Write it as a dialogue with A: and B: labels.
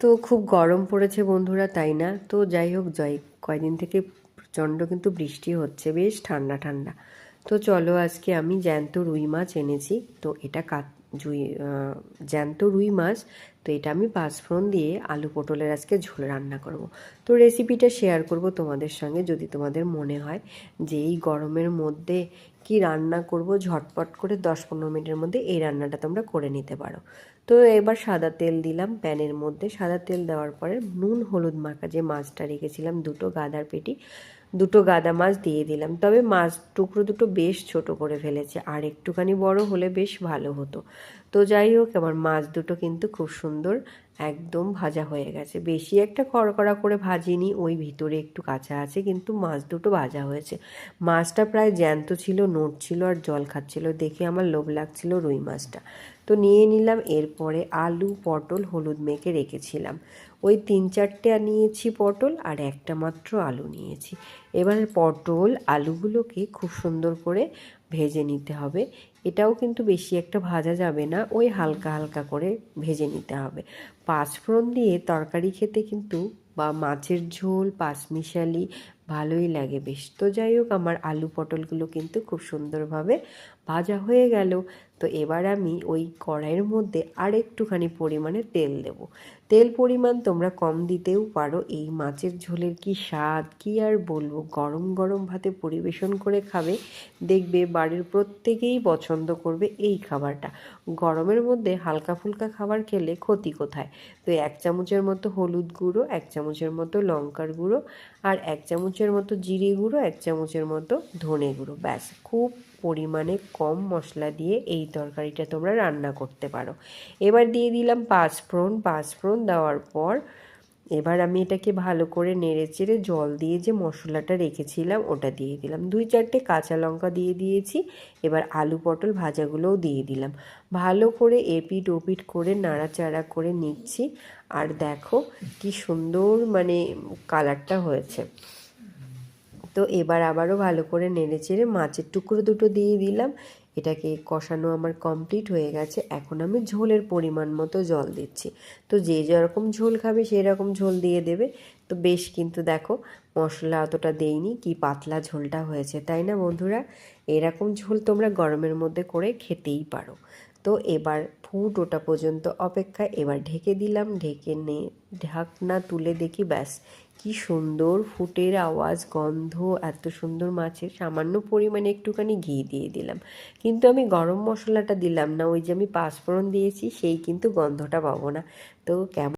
A: তো খুব গরম পড়েছে বন্ধুরা, তাই না? তো যাই হোক জয় কয়দিন থেকে প্রচণ্ড কিন্তু বৃষ্টি হচ্ছে, বেশ ঠান্ডা ঠান্ডা। তো চলো আজকে আমি জ্যান্ত রুই মাছ এনেছি। তো এটা কাত জুই জ্যান্ত রুই মাছ। তো এটা আমি পাঁচফোড়ন দিয়ে আলু পটলের আজকে ঝোল রান্না করব। তো রেসিপিটা শেয়ার করব তোমাদের সঙ্গে যদি তোমাদের মনে হয় যে এই গরমের মধ্যে কি রান্না করব, ঝটপট করে দশ পনেরো মিনিটের মধ্যে এই রান্নাটা তোমরা করে নিতে পারো। তো এবার সাদা তেল দিলাম প্যানের মধ্যে। সাদা তেল দেওয়ার পরে নুন হলুদ মাখা যে মাছটা রেখেছিলাম, দুটো গাদার পেটি। দুটো গাদা মাছ দিয়ে দিলাম। তবে মাছ টুকরো দুটো বেশ ছোট করে ফেলেছে, আর একটুখানি বড় হলে বেশ ভালো হতো। তো যাই হোক, আমার মাছ দুটো কিন্তু খুব সুন্দর একদম ভাজা হয়ে গেছে। বেশি একটা কড়কড়া করে ভাজিনি, ওই ভিতরে একটু কাঁচা আছে, কিন্তু মাছ দুটো ভাজা হয়েছে। মাছটা প্রায় জ্যান্ত ছিল নড়ছিল আর জল খাচ্ছিল, দেখে আমার লোভ লাগছিল রুই মাছটা। তো নিয়ে নিলাম, এরপরে আলু, পটল, হলুদ মেখে রেখেছিলাম। ওই তিন চারটে নিয়েছি পটল আর একটা মাত্র আলু নিয়েছি। এবার পটল, আলুগুলোকে খুব সুন্দর করে ভেজে নিতে হবে। এটাও কিন্তু বেশি একটা ভাজা যাবে না, ওই হালকা হালকা করে ভেজে নিতে হবে। পাঁচফোড়ন দিয়ে তরকারি খেতে কিন্তু বা মাছের ঝোল, পাঁচমিশালি ভালোই লাগে বেশ। তো যাই হোক আমার আলু পটলগুলো কিন্তু খুব সুন্দরভাবে ভাজা হয়ে গেল। তো এবার আমি ওই কড়াইয়ের মধ্যে আর একটুখানি পরিমাণে তেল দেব। তেল পরিমাণ তোমরা কম দিতেও পারো। এই মাছের ঝোলের কি স্বাদ, কি আর বলব? গরম গরম ভাতে পরিবেশন করে খাবে। দেখবে বাড়ির প্রত্যেকেই পছন্দ করবে এই খাবারটা। গরমের মধ্যে হালকা ফুলকা খাবার খেলে ক্ষতি কোথায়? তো এক চামচের মতো হলুদ গুঁড়ো, এক চামচের মতো লঙ্কার গুঁড়ো আর এক চামচের মতো জিরে গুঁড়ো, এক চামচের মতো ধনে গুঁড়ো। ব্যাস, খুব পরিমাণে কম মশলা দিয়ে এই তরকারিটা তোমরা রান্না করতে পারো। এবার দিয়ে দিলাম পাঁচফোড়ন। পাঁচফোড়ন দেওয়ার পর এবার আমি এটাকে ভালো করে নেড়ে চেড়ে জল দিয়ে যে মশলাটা রেখেছিলাম, ওটা দিয়ে দিলাম। দুই চারটে কাঁচা লঙ্কা দিয়ে দিয়েছি। এবার আলু পটল ভাজাগুলোও দিয়ে দিলাম। ভালো করে এপিট ওপিট করে নাড়াচাড়া করে নিচ্ছি। আর দেখো কি সুন্দর মানে কালারটা হয়েছে। তো এবার আবারও ভালো করে নেড়ে চেড়ে মাছের টুকরো দুটো দিয়ে দিলাম। এটাকে কষানো আমার কমপ্লিট হয়ে গেছে। এখন আমি ঝোলের পরিমাণ মতো জল দিচ্ছি। তো যে যেরকম ঝোল খাবে সেই রকম ঝোল দিয়ে দেবে। তো বেশ কিন্তু দেখো, মশলা অতটা দেইনি, কি পাতলা ঝোলটা হয়েছে, তাই না বন্ধুরা? এরকম ঝোল তোমরা গরমের মধ্যে করে খেতেই পারো। তো এবার ফুট ওটা পর্যন্ত অপেক্ষা এবার ঢেকে দিলাম। ঢেকে নে, ঢাকনা তুলে দেখি, ব্যাস কি সুন্দর ফুটের আওয়াজ, গন্ধ, এত সুন্দর মাছের সামান্য পরিমাণে একটুখানি ঘি দিয়ে দিলাম। কিন্তু আমি গরম মশলাটা দিলাম না, ওই যে আমি পাঁচফোড়ন দিয়েছি, সেই কিন্তু গন্ধটা পাবো না। তো কেমন